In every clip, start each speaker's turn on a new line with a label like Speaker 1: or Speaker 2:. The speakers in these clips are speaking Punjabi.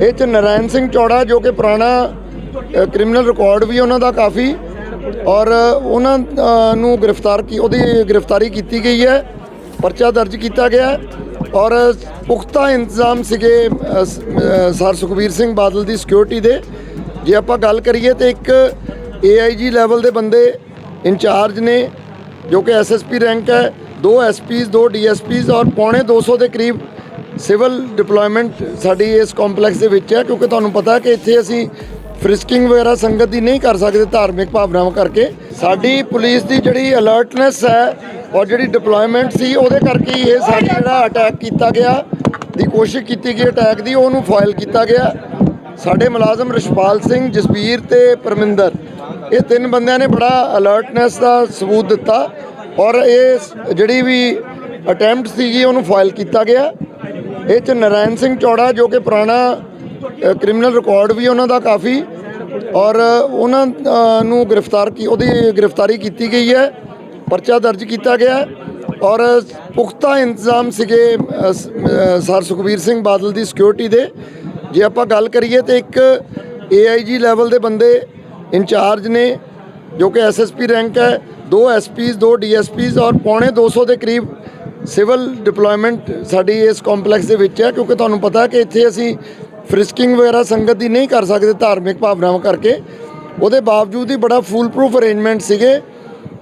Speaker 1: ਇਹ ਚ ਨਰਾਇਣ ਸਿੰਘ ਚੌੜਾ ਜੋ ਕਿ ਪੁਰਾਣਾ ਕ੍ਰਿਮੀਨਲ ਰਿਕਾਰਡ ਵੀ ਉਹਨਾਂ ਦਾ ਕਾਫੀ ਔਰ ਉਹਨਾਂ ਨੂੰ ਗ੍ਰਿਫਤਾਰ ਕੀ, ਉਹਦੀ ਗ੍ਰਿਫਤਾਰੀ ਕੀਤੀ ਗਈ ਹੈ, ਪਰਚਾ ਦਰਜ ਕੀਤਾ ਗਿਆ ਔਰ ਪੁਖਤਾ ਇੰਤਜ਼ਾਮ ਸੀਗੇ ਸਰ ਸੁਖਬੀਰ ਸਿੰਘ ਬਾਦਲ ਦੀ ਸਿਕਿਉਰਿਟੀ ਦੇ। ਜੇ ਆਪਾਂ ਗੱਲ ਕਰੀਏ ਤੇ ਇੱਕ ਏਆਈਜੀ ਲੈਵਲ ਦੇ ਬੰਦੇ ਇੰਚਾਰਜ ਨੇ, ਜੋ ਕਿ ਐਸਐਸਪੀ ਰੈਂਕ ਹੈ, ਦੋ ਐਸਪੀਜ਼ ਦੋ ਡੀਐਸਪੀਜ਼ ਔਰ ਪੌਣੇ 200 ਦੇ ਕਰੀਬ ਸਿਵਲ ਡਿਪਲੋਇਮੈਂਟ ਸਾਡੀ ਇਸ ਕੰਪਲੈਕਸ ਦੇ ਵਿੱਚ ਹੈ, ਕਿਉਂਕਿ ਤੁਹਾਨੂੰ ਪਤਾ ਹੈ ਕਿ ਇੱਥੇ ਅਸੀਂ ਫ੍ਰਿਸਕਿੰਗ ਵਗੈਰਾ ਸੰਗਤ ਦੀ ਨਹੀਂ ਕਰ ਸਕਦੇ, ਧਾਰਮਿਕ ਭਾਵਨਾਵਾਂ ਕਰਕੇ। ਸਾਡੀ ਪੁਲਿਸ ਦੀ ਜਿਹੜੀ ਅਲਰਟਨੈਸ ਹੈ, ਔਰ ਜਿਹੜੀ ਡਿਪਲੋਇਮੈਂਟ ਸੀ, ਉਹਦੇ ਕਰਕੇ ਹੀ ਇਹ ਸਾਡਾ ਜਿਹੜਾ ਅਟੈਕ ਕੀਤਾ ਗਿਆ, ਦੀ ਕੋਸ਼ਿਸ਼ ਕੀਤੀ ਗਈ ਅਟੈਕ ਦੀ, ਉਹਨੂੰ ਫਾਇਲ ਕੀਤਾ ਗਿਆ। ਸਾਡੇ ਮੁਲਾਜ਼ਮ ਰਿਸ਼ਪਾਲ ਸਿੰਘ, ਜਸਬੀਰ ਤੇ ਪਰਮਿੰਦਰ, ਇਹ ਤਿੰਨ ਬੰਦਿਆਂ ਨੇ ਬੜਾ ਅਲਰਟਨੈਸ ਦਾ ਸਬੂਤ ਦਿੱਤਾ, ਔਰ ਇਹ ਜਿਹੜੀ ਵੀ ਅਟੈਂਪਟ ਸੀਗੀ, ਉਹਨੂੰ ਫਾਈਲ ਕੀਤਾ ਗਿਆ। ਇਹ ਚ ਨਰਾਇਣ ਸਿੰਘ ਚੌੜਾ ਜੋ ਕਿ ਪੁਰਾਣਾ ਕ੍ਰਿਮੀਨਲ ਰਿਕਾਰਡ ਵੀ ਉਹਨਾਂ ਦਾ ਕਾਫੀ, ਔਰ ਉਹਨਾਂ ਨੂੰ ਗ੍ਰਿਫਤਾਰ ਕੀ, ਉਹਦੀ ਗ੍ਰਿਫਤਾਰੀ ਕੀਤੀ ਗਈ ਹੈ, ਪਰਚਾ ਦਰਜ ਕੀਤਾ ਗਿਆ ਔਰ ਪੁਖਤਾ ਇੰਤਜ਼ਾਮ ਸੀਗੇ ਸਰ ਸੁਖਬੀਰ ਸਿੰਘ ਬਾਦਲ ਦੀ ਸਿਕਿਉਰਿਟੀ ਦੇ। ਜੇ ਆਪਾਂ ਗੱਲ ਕਰੀਏ ਤੇ ਇੱਕ ਏਆਈਜੀ ਲੈਵਲ ਦੇ ਬੰਦੇ ਇੰਚਾਰਜ ਨੇ, ਜੋ ਕਿ ਐਸਐਸਪੀ ਰੈਂਕ ਹੈ, ਦੋ ਐਸਪੀਜ਼ ਦੋ ਡੀਐਸਪੀਜ਼ ਔਰ ਪੌਣੇ 200 ਦੇ ਕਰੀਬ ਸਿਵਲ ਡਿਪਲੋਇਮੈਂਟ ਸਾਡੀ ਇਸ ਕੰਪਲੈਕਸ ਦੇ ਵਿੱਚ ਹੈ ਕਿਉਂਕਿ ਤੁਹਾਨੂੰ ਪਤਾ ਹੈ ਕਿ ਇੱਥੇ ਅਸੀਂ ਫ੍ਰਿਸਕਿੰਗ ਵਗੈਰਾ ਸੰਗਤ ਦੀ ਨਹੀਂ ਕਰ ਸਕਦੇ ਧਾਰਮਿਕ ਭਾਵਨਾਵਾਂ ਕਰਕੇ। ਉਹਦੇ ਬਾਵਜੂਦ ਹੀ ਬੜਾ ਫੂਲ ਪ੍ਰੂਫ ਅਰੇਂਜਮੈਂਟ ਸੀਗੇ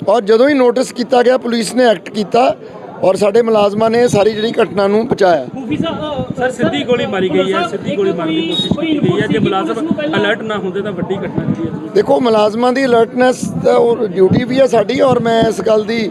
Speaker 1: ਔਰ ਜਦੋਂ ਹੀ ਨੋਟਿਸ ਕੀਤਾ ਗਿਆ ਪੁਲਿਸ ਨੇ ਐਕਟ ਕੀਤਾ ਔਰ ਸਾਡੇ ਮੁਲਾਜ਼ਮਾਂ ਨੇ ਸਾਰੀ ਜਿਹੜੀ ਘਟਨਾ ਨੂੰ ਬਚਾਇਆ
Speaker 2: ਖੂਫੀ
Speaker 3: ਸਰ ਸਿੱਧੀ ਗੋਲੀ ਮਾਰੀ ਗਈ ਹੈ ਸਿੱਧੀ ਗੋਲੀ ਮਾਰਨ ਦੀ ਕੋਸ਼ਿਸ਼ ਕੀਤੀ ਗਈ ਹੈ ਜੇ ਮੁਲਾਜ਼ਮ ਅਲਰਟ ਨਾ ਹੁੰਦੇ ਤਾਂ ਵੱਡੀ ਘਟਨਾ ਜਿਹੜੀ ਹੈ
Speaker 1: ਦੇਖੋ ਮੁਲਾਜ਼ਮਾਂ ਦੀ ਅਲਰਟਨੈਸ ਉਹ ਡਿਊਟੀ ਵੀ ਹੈ ਸਾਡੀ ਔਰ ਮੈਂ ਇਸ ਗੱਲ ਦੀ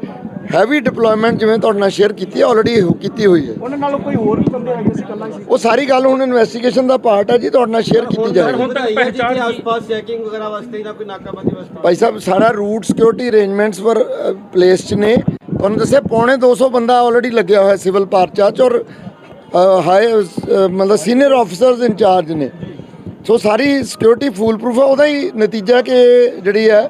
Speaker 1: ਹੈਵੀ ਡਿਪਲੋਇਮੈਂਟ ਜਿਵੇਂ ਤੁਹਾਡੇ ਨਾਲ ਸ਼ੇਅਰ ਕੀਤੀ ਹੈ ਆਲਰੇਡੀ ਕੀਤੀ ਹੋਈ ਹੈ।
Speaker 4: ਉਹਨਾਂ ਨਾਲੋਂ ਕੋਈ ਹੋਰ ਵੀ ਬੰਦੇ ਹੈਗੇ ਸੀ ਕੱਲਾ ਹੀ ਸੀ?
Speaker 1: ਉਹ ਸਾਰੀ ਗੱਲ ਹੁਣ ਇਨਵੈਸਟੀਗੇਸ਼ਨ ਦਾ ਪਾਰਟ ਹੈ ਜੀ ਤੁਹਾਡੇ ਨਾਲ ਸ਼ੇਅਰ ਕੀਤੀ ਜਾਏਗੀ।
Speaker 3: ਹੁਣ ਤੱਕ ਪਹਿਚਾਣ
Speaker 4: ਆਸ-ਪਾਸ ਚੈਕਿੰਗ ਵਗੈਰਾ ਵਾਸਤੇ ਜਾਂ ਕੋਈ ਨਾਕਾਬੰਦੀ ਵਾਸਤੇ।
Speaker 1: ਭਾਈ ਸਾਹਿਬ ਸਾਰਾ ਰੂਟ ਸਿਕਿਉਰਿਟੀ ਅਰੇਂਜਮੈਂਟਸ ਪਰ ਪਲੇਸ ਚ ਨੇ। ਤੁਹਾਨੂੰ ਦੱਸਿਆ ਪੌਣੇ 200 ਬੰਦਾ ਆਲਰੇਡੀ ਲੱਗਿਆ ਹੋਇਆ ਸਿਵਲ ਪਾਰਚਾ ਚ ਔਰ ਹਾਈ ਮਤਲਬ ਸੀਨੀਅਰ ਆਫੀਸਰਸ ਇੰਚਾਰਜ ਨੇ। ਸੋ ਸਾਰੀ ਸਿਕਿਉਰਿਟੀ ਫੂਲ ਪ੍ਰੂਫ ਹੈ ਉਹਦਾ ਹੀ ਨਤੀਜਾ ਕਿ ਜਿਹੜੀ ਹੈ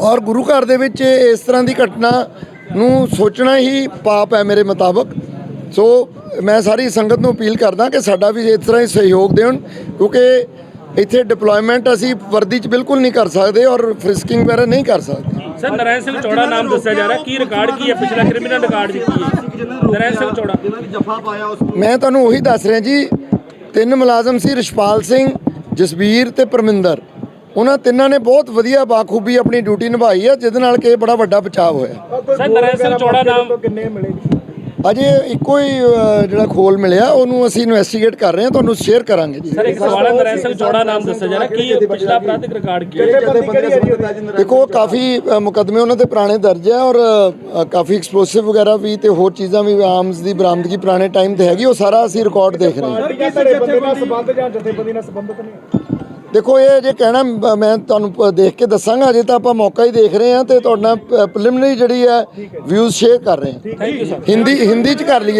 Speaker 1: ਔਰ ਗੁਰੂ ਘਰ ਦੇ ਵਿੱਚ ਇਸ ਤਰ੍ਹਾਂ ਦੀ ਘਟਨਾ ਨੂੰ ਸੋਚਣਾ ਹੀ ਪਾਪ ਹੈ ਮੇਰੇ ਮੁਤਾਬਕ। ਸੋ ਮੈਂ ਸਾਰੀ ਸੰਗਤ ਨੂੰ ਅਪੀਲ ਕਰਦਾ ਕਿ ਸਾਡਾ ਵੀ ਇਸ ਤਰ੍ਹਾਂ ਹੀ ਸਹਿਯੋਗ ਦੇਣ ਕਿਉਂਕਿ ਇੱਥੇ ਡਿਪਲੋਇਮੈਂਟ ਅਸੀਂ ਵਰਦੀ 'ਚ ਬਿਲਕੁਲ ਨਹੀਂ ਕਰ ਸਕਦੇ ਔਰ ਫ੍ਰਿਸਕਿੰਗ ਵਗੈਰਾ ਨਹੀਂ ਕਰ ਸਕਦੇ।
Speaker 3: ਸਰ ਨਰਾਇਣ ਸਿੰਘ ਚੌੜਾ ਨਾਮ ਦੱਸਿਆ ਜਾ ਰਿਹਾ। ਕੀ ਰਿਕਾਰਡ ਕੀ ਹੈ? ਪਿਛਲਾ ਕ੍ਰਿਮੀਨਲ ਰਿਕਾਰਡ ਕੀ ਹੈ? ਨਰਾਇਣ ਸਿੰਘ ਚੌੜਾ।
Speaker 4: ਜਫਾ ਪਾਇਆ ਉਸ
Speaker 1: ਮੈਂ ਤੁਹਾਨੂੰ ਉਹੀ ਦੱਸ ਰਿਹਾ ਜੀ ਤਿੰਨ ਮੁਲਾਜ਼ਮ ਸੀ ਰਿਸ਼ਪਾਲ ਸਿੰਘ ਜਸਬੀਰ ਤੇ ਪਰਮਿੰਦਰ। ਉਹਨਾਂ ਤਿੰਨਾਂ ਨੇ ਬਹੁਤ ਵਧੀਆ ਬਾਖੂਬੀ ਆਪਣੀ ਡਿਊਟੀ ਨਿਭਾਈ ਹੈ ਜਿਹਦੇ ਨਾਲ ਕਿ ਇਹ ਬੜਾ ਵੱਡਾ ਬਚਾਅ ਹੋਇਆ।
Speaker 3: ਸਰ ਨਰਾਇਣ ਸਿੰਘ ਚੌੜਾ ਨਾਮ
Speaker 4: ਕਿੰਨੇ ਮਿਲੇ
Speaker 1: ਅਜੇ ਇੱਕੋ ਹੀ ਜਿਹੜਾ ਖੋਲ ਮਿਲਿਆ ਉਹਨੂੰ ਅਸੀਂ ਇਨਵੈਸਟੀਗੇਟ ਕਰ ਰਹੇ ਹਾਂ ਤੁਹਾਨੂੰ ਸ਼ੇਅਰ ਕਰਾਂਗੇ ਜੀ।
Speaker 3: ਸਰ ਇੱਕ ਸਵਾਲ ਹੈ ਨਰਾਇਣ ਸਿੰਘ ਚੌੜਾ ਨਾਮ ਦੱਸਿਆ ਜਾ ਰਿਹਾ ਕੀ ਪਿਛਲਾ ਅਪਰਾਧਿਕ ਰਿਕਾਰਡ ਕੀ ਹੈ?
Speaker 1: ਦੇਖੋ ਕਾਫੀ ਮੁਕੱਦਮੇ ਉਹਨਾਂ ਤੇ ਪੁਰਾਣੇ ਦਰਜ ਹੈ ਔਰ ਕਾਫੀ ਐਕਸਪਲੋਸਿਵ ਵਗੈਰਾ ਵੀ ਤੇ ਹੋਰ ਚੀਜ਼ਾਂ ਵੀ ਆਰਮਸ ਦੀ ਬਰਾਮਦਗੀ ਪੁਰਾਣੇ ਟਾਈਮ ਤੇ ਹੈਗੀ ਉਹ ਸਾਰਾ ਅਸੀਂ ਰਿਕਾਰਡ ਦੇਖ ਰਹੇ ਹਾਂ।
Speaker 4: ਕੀ ਧੜੇ ਬੰਦੇ ਨਾਲ ਸੰਬੰਧ ਜਾਂ ਜਥੇਬੰਦੀ ਨਾਲ ਸੰਬੰਧਿਤ ਨਹੀਂ?
Speaker 1: ਦੇਖੋ ਇਹ ਜੇ ਕਹਿਣਾ ਮ- ਤੁਹਾਨੂੰ ਦੇਖ ਕੇ ਦੱਸਾਂਗਾ ਅਜੇ ਤਾਂ ਆਪਾਂ ਮੌਕਾ ਹੀ ਦੇਖ ਰਹੇ ਹਾਂ ਤੇ ਤੁਹਾਡੇ ਪ੍ਰੀਲਿਮਿਨਰੀ ਜਿਹੜੀ ਹੈ ਵਿਊਜ਼ ਸ਼ੇਅਰ ਕਰ ਰਹੇ ਹਾਂ। ਹਿੰਦੀ ਹਿੰਦੀ ਚ ਕਰ ਲਈਏ।